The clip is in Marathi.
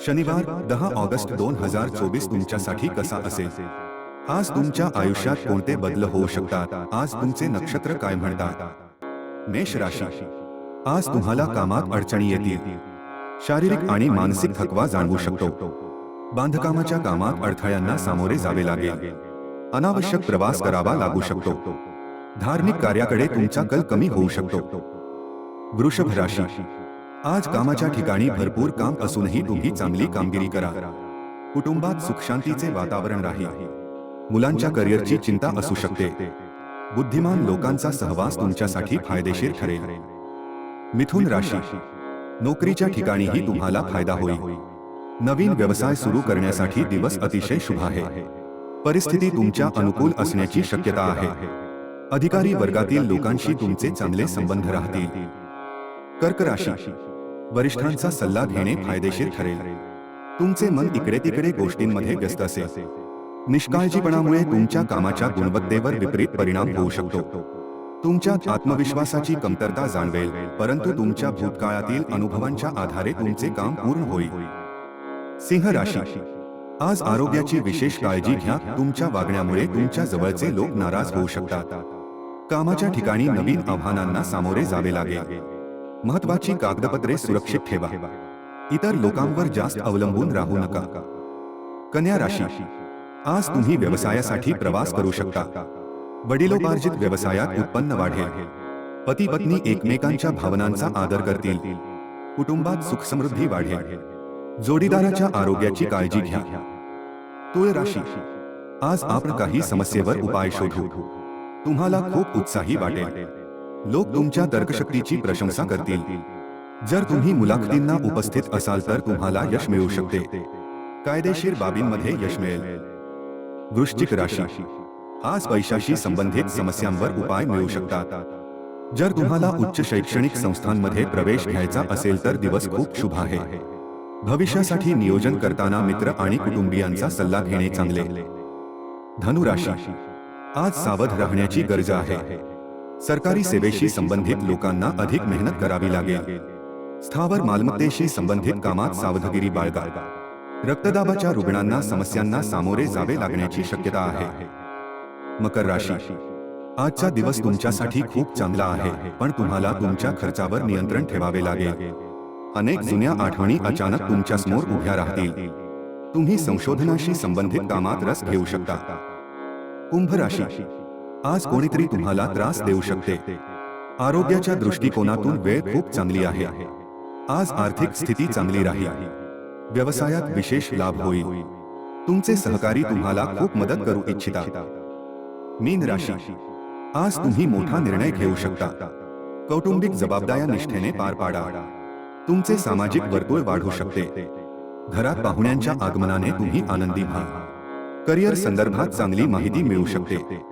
शनिवार दहा ऑगस्ट दोन हज़ार चोवीस तुमच्यासाठी कसा असेल? आज तुमच्या आयुष्यात कोणते बदल होऊ शकतात? आज तुमचे नक्षत्र काय म्हणतात? मेष राशी. आज तुम्हाला कामात अडचणी येतील. शारीरिक आणि मानसिक थकवा जाणवू शकतो. बांधकामाच्या कामात अडथळ्यांना सामोरे जावे लागेल. अनावश्यक प्रवास करावा लागू शकतो. धार्मिक कार्याकडे तुमचा कल कमी होऊ शकतो. वृषभ राशी. आज कामाच्या ठिकाणी भरपूर काम असूनही तुम्ही चांगली कामगिरी करा. कुटुंबात सुखशांतीचे वातावरण राहील. मुलांच्या करिअरची चिंता असू शकते. बुद्धिमान लोकांचा सहवास तुमच्यासाठी फायदेशीर ठरेल. मिथुन राशी. नोकरीच्या ठिकाणीही तुम्हाला फायदा होईल. नवीन व्यवसाय सुरू करण्यासाठी दिवस अतिशय शुभ आहे. परिस्थिती तुमच्या अनुकूल असण्याची शक्यता आहे. अधिकारी वर्गातील लोकांशी तुमचे चांगले संबंध राहतील. कर्क राशी वरिष्ठांचा सल्ला घेणे फायदेशीर ठरेल. तुमचे मन इकडे तिकडे गोष्टींमध्ये व्यस्त असेल. निष्काळजीपणामुळे तुमच्या कामाच्या गुणवत्तेवर विपरीत परिणाम होऊ शकतो. तुमच्यात आत्मविश्वासाची कमतरता जाणवेल परंतु तुमच्या भूतकाळातील अनुभवांच्या आधारे तुमचे काम पूर्ण होईल. सिंह राशी. आज आरोग्याची विशेष काळजी घ्या. तुमच्या वागण्यामुळे तुमच्या जवळचे लोक नाराज होऊ शकतात. कामाच्या ठिकाणी नवीन आव्हानांना सामोरे जावे लागेल. महत्वाची कागदपत्रे सुरक्षित ठेवा. इतर लोकांवर जास्त अवलंबून राहू नका. कन्या राशी. आज तुम्ही व्यवसायासाठी प्रवास करू शकता. वडिलोपार्जित व्यवसायात उत्पन्न वाढेल. पती पत्नी एकमेकांच्या भावनांचा आदर करतील. कुटुंबात सुख समृद्धी वाढेल. जोडीदाराच्या आरोग्याची काळजी घ्या. तुळ राशी. आज आपण काही समस्येवर उपाय शोधू. तुम्हाला खूप उत्साही वाटेल. लोक तुमच्या तर्कशक्तीची प्रशंसा करतील. जर तुम्ही मुलाखतींना उपस्थित असाल तर तुम्हाला यश मिळू शकते. कायदेशीर बाबींमध्ये यश मिळेल. वृश्चिक राशी. आज पैशाशी संबंधित समस्यांवर उपाय मिळू शकतात. जर तुम्हाला उच्च शैक्षणिक संस्थांमध्ये प्रवेश घ्यायचा असेल तर दिवस खूप शुभ आहे. भविष्यासाठी नियोजन करताना मित्र आणि कुटुंबियांचा सल्ला घेणे चांगले. धनुराशी. आज सावध राहण्याची गरज आहे. सरकारी सेवेशी संबंधित लोकांना अधिक मेहनत करावी लागेल. स्थावर मालमत्तेशी संबंधित कामात सावधगिरी बाळगा. रक्तदाबाच्या रुग्णांना समस्यांना सामोरे जावे लागण्याची शक्यता आहे. मकर राशी. आजचा दिवस तुमच्यासाठी खूप चांगला आहे पण तुम्हाला तुमच्या खर्चावर नियंत्रण ठेवावे लागेल. अनेक जुन्या आठवणी अचानक तुमच्यासमोर उभ्या राहतील. तुम्ही संशोधनाशी संबंधित कामात रस घेऊ शकता. कुंभ राशी. आज कोणीतरी तुम्हाला त्रास देऊ शकते. आरोग्याच्या दृष्टिकोनातून वेळ खूप चांगली आहे. आज आर्थिक स्थिती चांगली राहील. व्यवसायात विशेष लाभ होईल. तुमचे सहकारी तुम्हाला खूप मदत करू इच्छिता मीन राशी. आज तुम्ही मोठा निर्णय घेऊ शकता. कौटुंबिक जबाबदाऱ्या निष्ठेने पार पाडा. तुमचे सामाजिक वर्तुळ वाढू शकते. घरात पाहुण्यांच्या आगमनाने तुम्ही आनंदी व्हा. करिअर संदर्भात चांगली माहिती मिळू शकते.